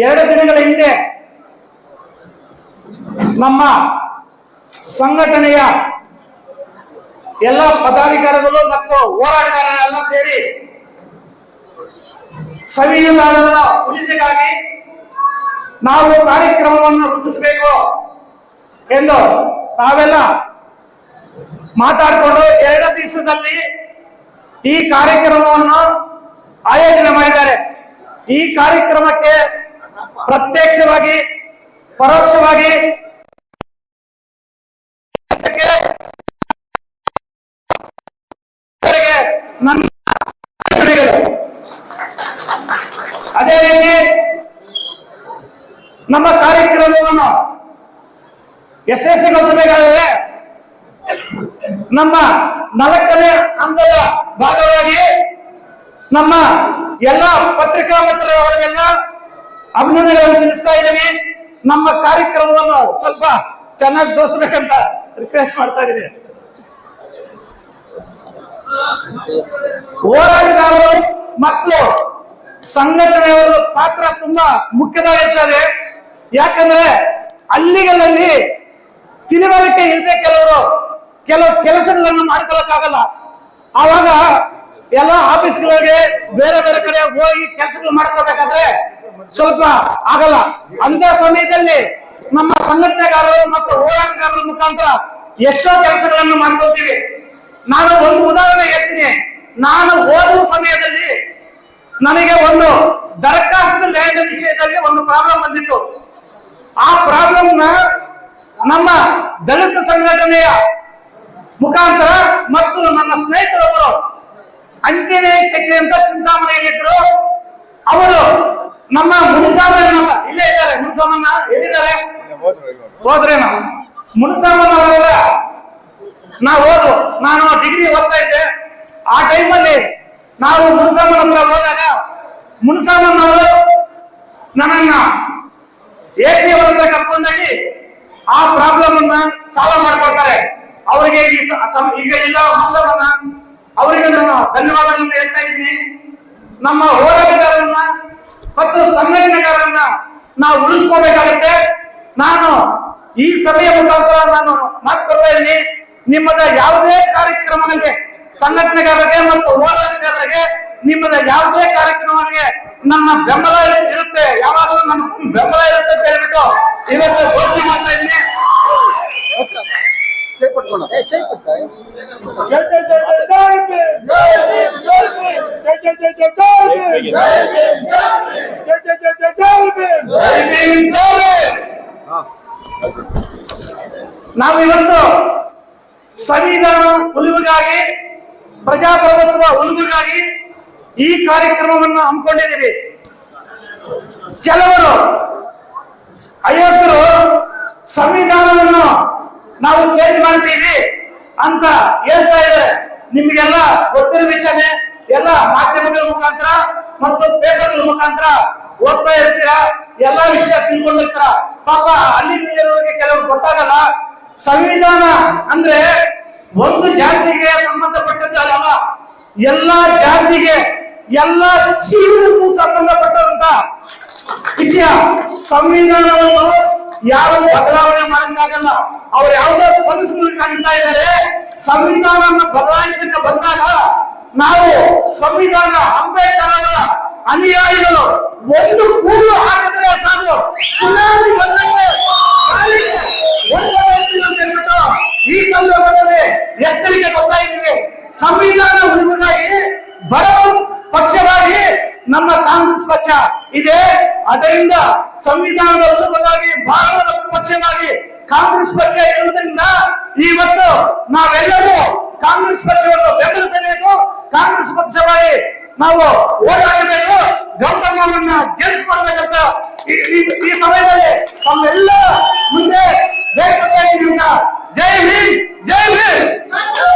ಎರಡು ದಿನಗಳ ಹಿಂದೆ ನಮ್ಮ ಸಂಘಟನೆಯ ಎಲ್ಲ ಪದಾಧಿಕಾರಿಗಳು ಮತ್ತು ಹೋರಾಟಗಾರರೆಲ್ಲ ಸೇರಿ ಸಂವಿಧಾನದ ಉಳಿತಿಗಾಗಿ ನಾವು ಕಾರ್ಯಕ್ರಮವನ್ನು ರೂಪಿಸಬೇಕು ಎಂದು ನಾವೆಲ್ಲ ಮಾತಾಡಿಕೊಂಡು ಎರಡು ದಿವಸದಲ್ಲಿ ಈ ಕಾರ್ಯಕ್ರಮವನ್ನು ಆಯೋಜನೆ ಮಾಡಿದ್ದಾರೆ. ಈ ಕಾರ್ಯಕ್ರಮಕ್ಕೆ ಪ್ರತ್ಯಕ್ಷವಾಗಿ, ಪರೋಕ್ಷವಾಗಿ ನನ್ನ. ಅದೇ ರೀತಿ ನಮ್ಮ ಕಾರ್ಯಕ್ರಮವನ್ನು ಯಶಸ್ವಿಗೊಳಿಸಬೇಕಾದರೆ ನಮ್ಮ ನಾಲ್ಕನೇ ಹಂತದ ಭಾಗವಾಗಿ ನಮ್ಮ ಎಲ್ಲ ಪತ್ರಿಕಾ ಮಿತ್ರರವರಿಗೆಲ್ಲ ಅಭಿನಂದನೆಗಳನ್ನು ತಿಳಿಸ್ತಾ ಇದ್ದೀನಿ ನಮ್ಮ ಕಾರ್ಯಕ್ರಮವನ್ನು ಸ್ವಲ್ಪ ಚೆನ್ನಾಗಿ ತೋರಿಸ್ಬೇಕಂತ ರಿಕ್ವೆಸ್ಟ್ ಮಾಡ್ತಾ ಇದ್ದೀನಿ ಹೋರಾಟಗಾರರು ಮತ್ತು ಸಂಘಟನೆಯವರು ಪಾತ್ರ ತುಂಬಾ ಮುಖ್ಯವಾಗಿರ್ತದೆ. ಯಾಕಂದ್ರೆ ಅಲ್ಲಿಗಳಲ್ಲಿ ತಿಳುವಳಿಕೆ ಇಲ್ಲದೆ ಕೆಲವರು ಕೆಲವು ಕೆಲಸಗಳನ್ನು ಮಾಡ್ಕೊಳಕ್ಕಾಗಲ್ಲ. ಆವಾಗ ಎಲ್ಲ ಆಫೀಸ್ಗಳಿಗೆ ಬೇರೆ ಬೇರೆ ಕಡೆ ಹೋಗಿ ಕೆಲಸಗಳು ಮಾಡ್ಕೋಬೇಕಾದ್ರೆ ಸ್ವಲ್ಪ ಆಗಲ್ಲ. ಅಂತ ಸಮಯದಲ್ಲಿ ನಮ್ಮ ಸಂಘಟನೆಗಾರರು ಮತ್ತು ಹೋರಾಟಗಾರರ ಮುಖಾಂತರ ಎಷ್ಟೋ ಕೆಲಸಗಳನ್ನು ಮಾಡ್ಕೊಳ್ತೀವಿ. ನಾನು ಒಂದು ಉದಾಹರಣೆ ಹೇಳ್ತೀನಿ. ನಾನು ಓದುವ ಸಮಯದಲ್ಲಿ ನನಗೆ ಒಂದು ದರಖಾಸ್ತು ಲ್ಯಾಂಡ್ ವಿಷಯದಲ್ಲಿ ಒಂದು ಪ್ರಾಬ್ಲಮ್ ಬಂದಿತ್ತು. ಆ ಪ್ರಾಬ್ಲಮ್ ನಮ್ಮ ದಲಿತ ಸಂಘಟನೆಯ ಮುಖಾಂತರ ಮತ್ತು ನನ್ನ ಸ್ನೇಹಿತರೊಬ್ಬರು ಅಂಜನೇಯ ಶೆಟ್ಟಿ ಅಂತ ಚಿಂತಾಮಣಿಯಲ್ಲಿದ್ದರು. ಅವರು ನಮ್ಮ ಮುನಿಸಾಮಣ್ಣ ಇಲ್ಲೇ ಇದ್ದಾರೆ. ಮುನಿಸಾಮಣ್ಣ ಎಲ್ಲಿದ್ದಾರೆ? ಹೋದ್ರೇನು ಮುನಿಸಾಮಣ್ಣ ಅವರ ನಾ ಓದು. ನಾನು ಡಿಗ್ರಿ ಓದ್ತಾ ಇದ್ದೆ. ಆ ಟೈಮಲ್ಲಿ ನಾವು ಮುನಿಸಾಮಣ್ಣ ಹತ್ರ ಹೋದಾಗ ಮುನಿಸಾಮಣ್ಣವರು ನನ್ನನ್ನ ಎ ಸಿ ಅವರ ಹತ್ರ ಕರ್ಕೊಂಡೋಗಿ ಆ ಪ್ರಾಬ್ಲಮ್ ಅನ್ನ ಸಾಲ್ವ್ ಮಾಡ್ಕೊಡ್ತಾರೆ ಅವರಿಗೆ ಈಗ ಇಲ್ಲ ಮುನಿಸಾಮಣ್ಣ ಅವರಿಗೆ ನಾನು ಧನ್ಯವಾದಗಳನ್ನು ಹೇಳ್ತಾ ಇದ್ದೀನಿ. ನಮ್ಮ ಹೋರಾಟಗಾರರನ್ನ ಮತ್ತು ಸಂಘಟನೆಗಾರನ್ನ ನಾವು ಉಳಿಸ್ಕೋಬೇಕಾಗತ್ತೆ ನಾನು ಈ ಸಭೆಯ ಮುಖಾಂತರ ನಾನು ಮಾತು ಕೊಡ್ತಾ ಇದ್ದೀನಿ ನಿಮ್ಮದ ಯಾವುದೇ ಕಾರ್ಯಕ್ರಮಗಳಿಗೆ ಸಂಘಟನೆಗಾರರಿಗೆ ಮತ್ತು ಹೋರಾಟಗಾರರಿಗೆ ನಿಮ್ಮದ ಯಾವುದೇ ಕಾರ್ಯಕ್ರಮಗಳಿಗೆ ನನ್ನ ಬೆಂಬಲ ಇರುತ್ತೆ ಯಾವಾಗಲೂ ನನ್ನ ಬೆಂಬಲ ಇರುತ್ತೆ ಅಂತ ಹೇಳ್ಬಿಟ್ಟು ಇವತ್ತು ಘೋಷಣೆ ಮಾಡ್ತಾ ಇದ್ದೀನಿ ಜೈ ಜೈ ಜೈ ಜೈ ಭೀಮ್. ಜೈ ಜೈ ಜೈ ಜೈ ಜೈ ಜೈ ಜೈ ಜೈ ಜೈ ಜೈ ಜೈ ಭೀಮ್, ಜೈ ಭೀಮ್. ನಾವು ಇವತ್ತು ಸಂವಿಧಾನ ಉಳಿವಿಗಾಗಿ ಪ್ರಜಾಪ್ರಭುತ್ವ ಉಳಿವಿಗಾಗಿ ಈ ಕಾರ್ಯಕ್ರಮವನ್ನು ಹಮ್ಮಿಕೊಂಡಿದ್ದೀವಿ ಕೆಲವರು ಅಯೋಧ್ಯರು ಸಂವಿಧಾನವನ್ನು ನಾವು ಚೇಂಜ್ ಮಾಡ್ತೀವಿ ಅಂತ ಹೇಳ್ತಾ ಇದ್ದಾರೆ ನಿಮಗೆಲ್ಲ ಗೊತ್ತಿರೋ ವಿಷಯನೇ ಎಲ್ಲ ಮಾಧ್ಯಮಗಳ ಮುಖಾಂತರ ಮತ್ತು ಪೇಪರ್ಗಳ ಮುಖಾಂತರ ಓದ್ತಾ ಇರ್ತೀರಾ? ಎಲ್ಲಾ ವಿಷಯ ತಿಳ್ಕೊಂಡಿರ್ತಾರ ಪಾಪ ಅಲ್ಲಿ ಕೆಲವ್ರು ಗೊತ್ತಾಗಲ್ಲ. ಸಂವಿಧಾನ ಅಂದ್ರೆ ಒಂದು ಜಾತಿಗೆ ಸಂಬಂಧಪಟ್ಟದ್ದು ಅಲ್ಲ. ಎಲ್ಲಾ ಜಾತಿಗೆ ಎಲ್ಲ ಜೀವನಕ್ಕೂ ಸಂಬಂಧಪಟ್ಟಂತ ವಿಷಯ. ಸಂವಿಧಾನವನ್ನು ಯಾರು ಬದಲಾವಣೆ ಮಾಡಕ್ಕಾಗಲ್ಲ ಅವ್ರು ಯಾವುದೇ ಕನಸುಗಳು ಕಾಣ್ತಾ ಇದ್ದಾರೆ. ಸಂವಿಧಾನವನ್ನು ಬದಲಾಯಿಸಕ್ಕೆ ಬಂದಾಗ ನಾವು ಸಂವಿಧಾನ ಅಂಬೇಡ್ಕರ್ ಅನುಯಾಯಿಗಳು ಒಂದು ಕೂಡು ಹಾಕಿದ್ರೆ ಸಾಕು. ಸುನಾಮಿ ಬಂದಂತೆ ಈ ಸಂದರ್ಭದಲ್ಲಿ ಎಚ್ಚರಿಕೆ ಕೊಡ್ತಾ ಇದ್ದೀವಿ. ಸಂವಿಧಾನ ಉಳಿವಿಗಾಗಿ ಬಡವ ಪಕ್ಷವಾಗಿ ನಮ್ಮ ಕಾಂಗ್ರೆಸ್ ಪಕ್ಷ ಇದೆ. ಅದರಿಂದ ಸಂವಿಧಾನದ ಉಳಿವಾಗಿ ಭಾರತದ ಪಕ್ಷವಾಗಿ ಕಾಂಗ್ರೆಸ್ ಪಕ್ಷ ಇರುವುದರಿಂದ ಇವತ್ತು ನಾವೆಲ್ಲರೂ ಕಾಂಗ್ರೆಸ್ ಪಕ್ಷವನ್ನು ಬೆಂಬಲಿಸಬೇಕು. ಕಾಂಗ್ರೆಸ್ ಪಕ್ಷವಾಗಿ ನಾವು ಓಟ್ ಹಾಕಬೇಕು, ಗೌತಮ್ ಅವರನ್ನ ಗೆಲ್ಸ್ ಈ ಸಮಯದಲ್ಲಿ ತಮ್ಮೆಲ್ಲ ಮುಂದೆ ಬೇಗ ಜೈ ಹಿಂದ್ ಜೈ ಹಿಂದ್.